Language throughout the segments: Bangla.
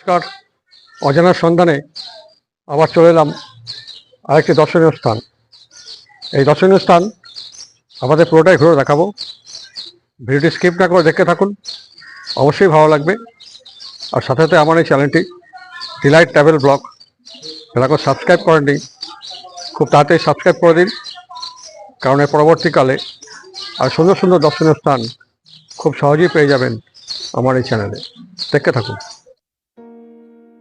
নমস্কার। অজানার সন্ধানে আবার চলে এলাম আরেকটি দর্শনীয় স্থান। এই দর্শনীয় স্থান আমাদের পুরোটাই ঘুরে দেখাবো। ভিডিওটি স্কিপ না করে দেখতে থাকুন, অবশ্যই ভালো লাগবে। আর সাথে সাথে আমার এই চ্যানেলটি ডিলাইট ট্রাভেল ব্লগ করে সাবস্ক্রাইব করেননি, খুব তাড়াতাড়ি সাবস্ক্রাইব করে দিন, কারণ পরবর্তীকালে আর সুন্দর সুন্দর দর্শনীয় স্থান খুব সহজেই পেয়ে যাবেন আমার এই চ্যানেলে। দেখতে থাকুন।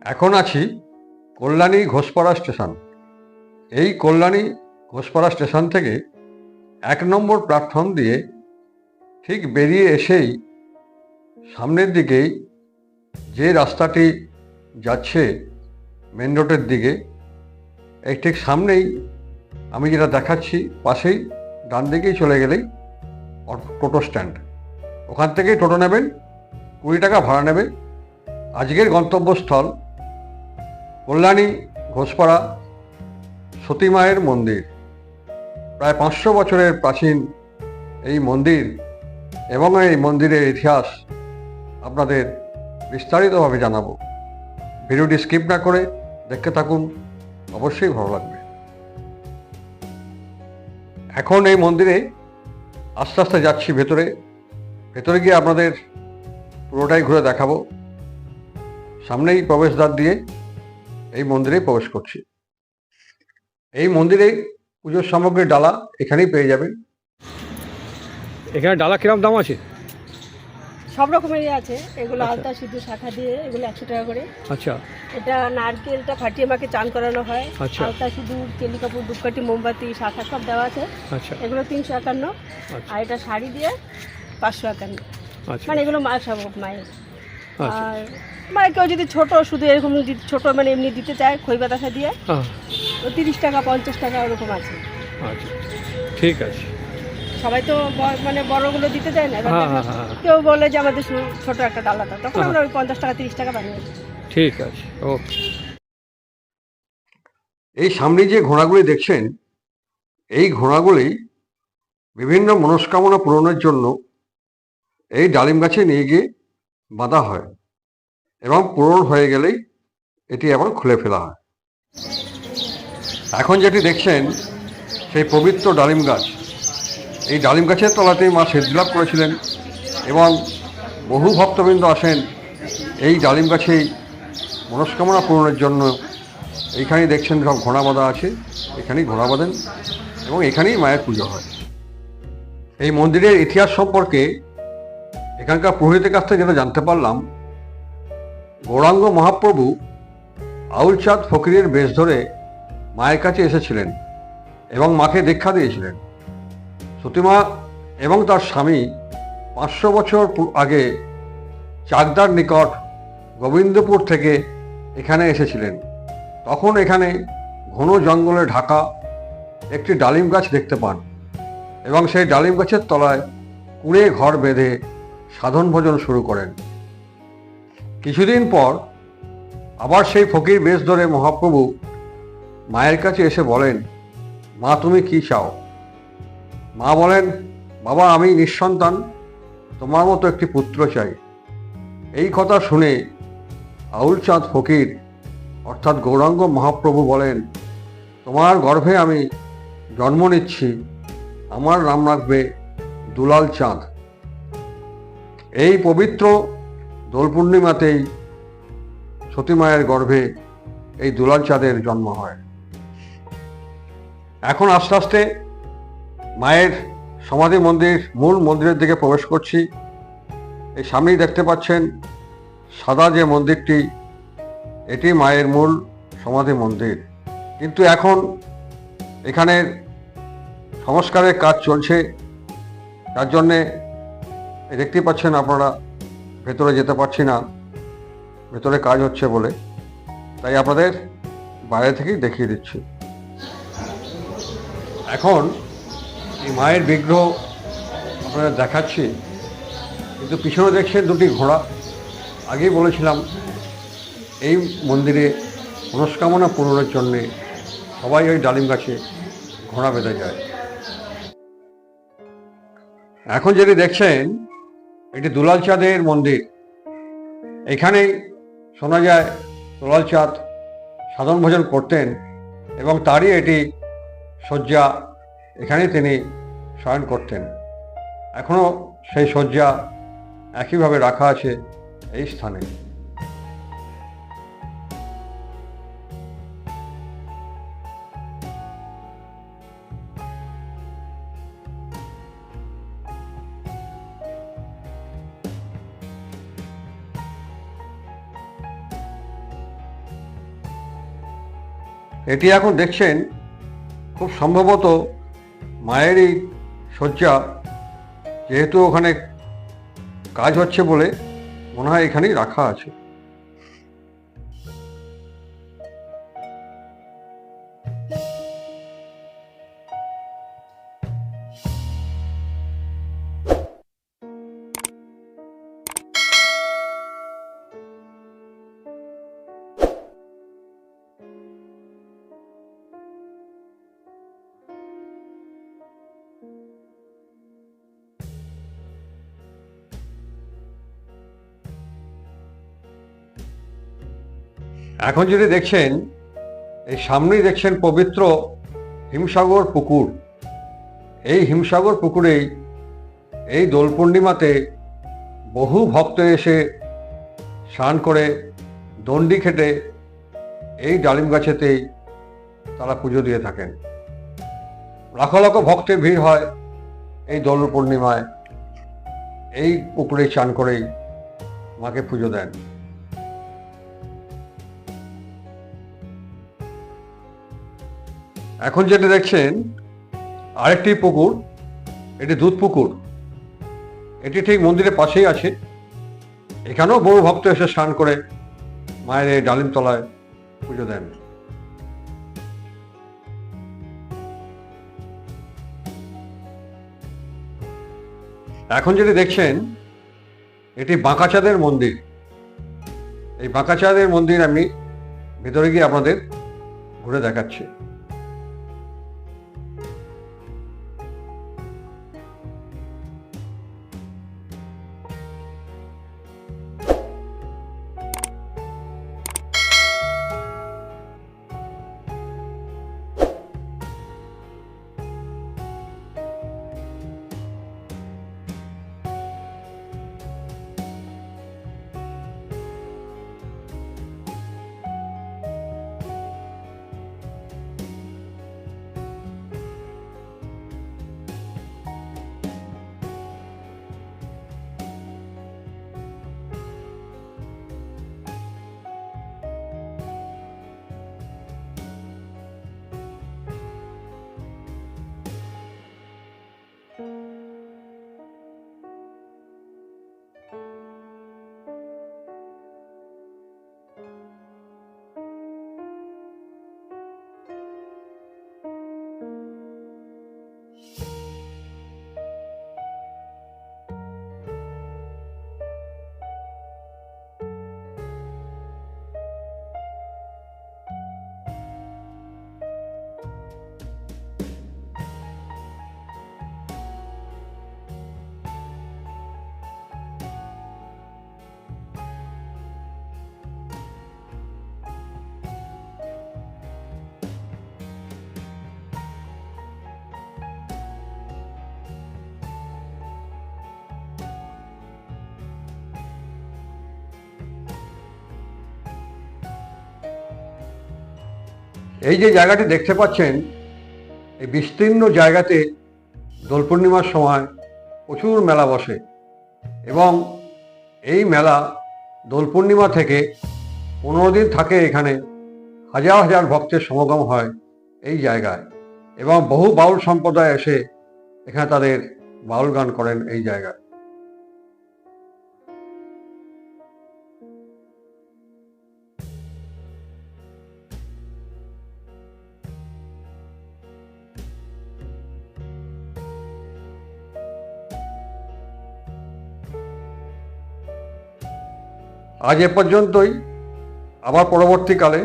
এখন আছি কল্যাণী ঘোষপাড়া স্টেশন। এই কল্যাণী ঘোষপাড়া স্টেশন থেকে এক নম্বর প্ল্যাটফর্ম দিয়ে ঠিক বেরিয়ে এসেই সামনের দিকেই যে রাস্তাটি যাচ্ছে মেন রোডের দিকে, এই ঠিক সামনেই আমি যেটা দেখাচ্ছি, পাশেই ডান দিকেই চলে গেলেই টোটো স্ট্যান্ড। ওখান থেকেই টোটো নেবেন, কুড়ি টাকা ভাড়া নেবে। আজকের গন্তব্যস্থল কল্যাণী ঘোষপাড়া সতী মায়ের মন্দির। প্রায় পাঁচশো বছরের প্রাচীন এই মন্দির এবং এই মন্দিরের ইতিহাস আপনাদের বিস্তারিতভাবে জানাব। ভিডিওটি স্কিপ না করে দেখতে থাকুন, অবশ্যই ভালো লাগবে। এখন এই মন্দিরে আস্তে আস্তে যাচ্ছি ভেতরে। ভেতরে গিয়ে আপনাদের পুরোটাই ঘুরে দেখাবো। সামনেই প্রবেশদ্বার দিয়ে এই মন্দিরে প্রবেশ করছি। এই মন্দিরে পুজোর সামগ্রীর ডালা এখানেই পেয়ে যাবেন। এখানে ডালা কিরম দাম আছে? সব রকমেরই আছে। এগুলো আচ্ছা। আলতা সিদ্ধু শাখা দিয়ে এগুলো একশো টাকা করে। আচ্ছা। এটা নারকেলটা ফাটিয়ে মাকে চান করানো হয়। আচ্ছা। আলতা সিঁদুর কেলি কাপড় ধূপকাঠি মোমবাতি শাখা সব দেওয়া আছে। আচ্ছা। এগুলো তিনশো একান্ন। আচ্ছা। আর এটা শাড়ি দিয়ে পাঁচশো একান্ন। আচ্ছা। মানে এগুলো মা সব মায়ের। আর মানে কেউ যদি ছোট শুধু এরকম দি- ছোট মানে এমনি দিতে চায় খই বাতাসা দিয়ে হ্যাঁ, তো তিরিশ টাকা পঞ্চাশ টাকা ওরকম আছে। আচ্ছা ঠিক আছে। সবাই তো মানে বড়গুলো দিতে চায় না হ্যাঁ হ্যাঁ হ্যাঁ। কেউ বলে যে আমাদের ছোট একটা ডালা দাও তখন। আমরা ওই পঞ্চাশ টাকা তিরিশ টাকা বানিয়ে ঠিক আছে ওকে। এই সামনে যে ঘোড়াগুলি দেখছেন এই ঘোড়াগুলি বিভিন্ন মনস্কামনা পূরণের জন্য এই ডালিম গাছে নিয়ে গিয়ে বাঁধা হয়। এবং পূরণ হয়ে গেলেই এটি আবার খুলে ফেলা হয়। এখন যেটি দেখছেন, সেই পবিত্র ডালিম গাছ। এই ডালিম গাছের তলাতেই মা সিদ্ধিলাভ করেছিলেন এবং বহু ভক্তবৃন্দ আসেন এই ডালিম গাছেই মনস্কামনা পূরণের জন্য। এইখানেই দেখছেন সব ঘোড়া বাঁধা আছে, এখানেই ঘোড়া বাঁধেন এবং এখানেই মায়ের পুজো হয়। এই মন্দিরের ইতিহাস সম্পর্কে এখানকার পুরোহিতের কাছ থেকে যেটা জানতে পারলাম গৌরাঙ্গ মহাপ্রভু আউলচাঁদ ফকিরের বেশ ধরে মায়ের কাছে এসেছিলেন এবং মাকে দীক্ষা দিয়েছিলেন। সতীমা এবং তার স্বামী পাঁচশো বছর আগে চাকদার নিকট গোবিন্দপুর থেকে এখানে এসেছিলেন। তখন এখানে ঘন জঙ্গলে ঢাকা একটি ডালিম গাছ দেখতে পান এবং সেই ডালিম গাছের তলায় কুড়ে ঘর বেঁধে সাধন ভোজন শুরু করেন। কিছুদিন পর আবার সেই ফকির বেশ ধরে মহাপ্রভু মায়ের কাছে এসে বলেন, মা, তুমি কি চাও? মা বলেন, বাবা, আমি নিঃসন্তান, তোমার মতো একটি পুত্র চাই। এই কথা শুনে আউলচাঁদ ফকির, অর্থাৎ গৌরাঙ্গ মহাপ্রভু বলেন, তোমার গর্ভে আমি জন্ম নিচ্ছি, আমার নাম রাখবে দুলাল চাঁদ। এই পবিত্র দোল পূর্ণিমাতেই সতী মায়ের গর্ভে এই দুলাল চাঁদের জন্ম হয়। এখন আস্তে আস্তে মায়ের সমাধি মন্দির, মূল মন্দিরের দিকে প্রবেশ করছি। এই সামনেই দেখতে পাচ্ছেন সাদা যে মন্দিরটি, এটি মায়ের মূল সমাধি মন্দির। কিন্তু এখন এখানের সংস্কারের কাজ চলছে। তার জন্যে এই দেখতেই পাচ্ছেন আপনারা ভেতরে যেতে পারছি না। ভেতরে কাজ হচ্ছে বলে। তাই আপনাদের বাইরে থেকেই দেখিয়ে দিচ্ছি। এখন এই মায়ের বিগ্রহ আপনাদের দেখাচ্ছি। কিন্তু পিছনে দেখছেন দুটি ঘোড়া। আগেই বলেছিলাম, এই মন্দিরে মনস্কামনা পূরণের জন্যে সবাই ওই ডালিম গাছে ঘোড়া বেঁধে যায়। এখন যেটি দেখছেন এটি দুলাল চাঁদের মন্দির। এখানেই শোনা যায় দুলাল চাঁদ সাধন ভোজন করতেন এবং তারই এটি শয্যা এখানে তিনি শয়ন করতেন। এখনও সেই শয্যা একইভাবে রাখা আছে এই স্থানে। এটি এখন দেখছেন খুব সম্ভবত মায়েরই শয্যা, যেহেতু ওখানে কাজ হচ্ছে বলে মনে হয় এখানেই রাখা আছে। এখন যদি দেখছেন, এই সামনেই দেখছেন পবিত্র হিমসাগর পুকুর। এই হিমসাগর পুকুরেই এই দোল পূর্ণিমাতে বহু ভক্ত এসে স্নান করে দণ্ডি খেটে এই ডালিম গাছেতেই তারা পুজো দিয়ে থাকেন। লাখ লাখ ভক্তের ভিড় হয় এই দোল পূর্ণিমায় এই পুকুরে স্নান করেই মাকে পুজো দেন। এখন যেটা দেখছেন, আরেকটি পুকুর, এটি দুধ পুকুর। এটি ঠিক মন্দিরের পাশেই আছে। এখানেও বহু ভক্ত এসে স্নান করে মায়ের এই ডালিম তলায় পুজো দেন। এখন যেটি দেখছেন, এটি বাঁকাচাঁদের মন্দির। এই বাঁকাচাঁদের মন্দির আমি ভেতরে গিয়ে আপনাদের ঘুরে দেখাচ্ছি। এই যে জায়গাটি দেখতে পাচ্ছেন, এই বিস্তীর্ণ জায়গাতে দোল পূর্ণিমার সময় প্রচুর মেলা বসে এবং এই মেলা দোল পূর্ণিমা থেকে পনেরো দিন থাকে এখানে। হাজার হাজার ভক্তের সমাগম হয় এই জায়গায় এবং বহু বাউল সম্প্রদায় এসে এখানে তাদের বাউল গান করেন এই জায়গায়। আজ এ পর্যন্তই। আবার পরবর্তীকালে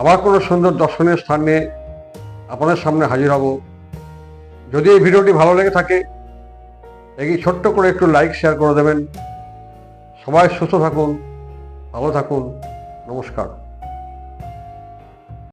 আবার কোনো সুন্দর দর্শনীয় স্থানে আপনাদের সামনে হাজির হব। যদি এই ভিডিওটি ভালো লেগে থাকে, এই ছোট্ট করে একটু লাইক, শেয়ার করে দেবেন। সবাই সুস্থ থাকুন, ভালো থাকুন। নমস্কার।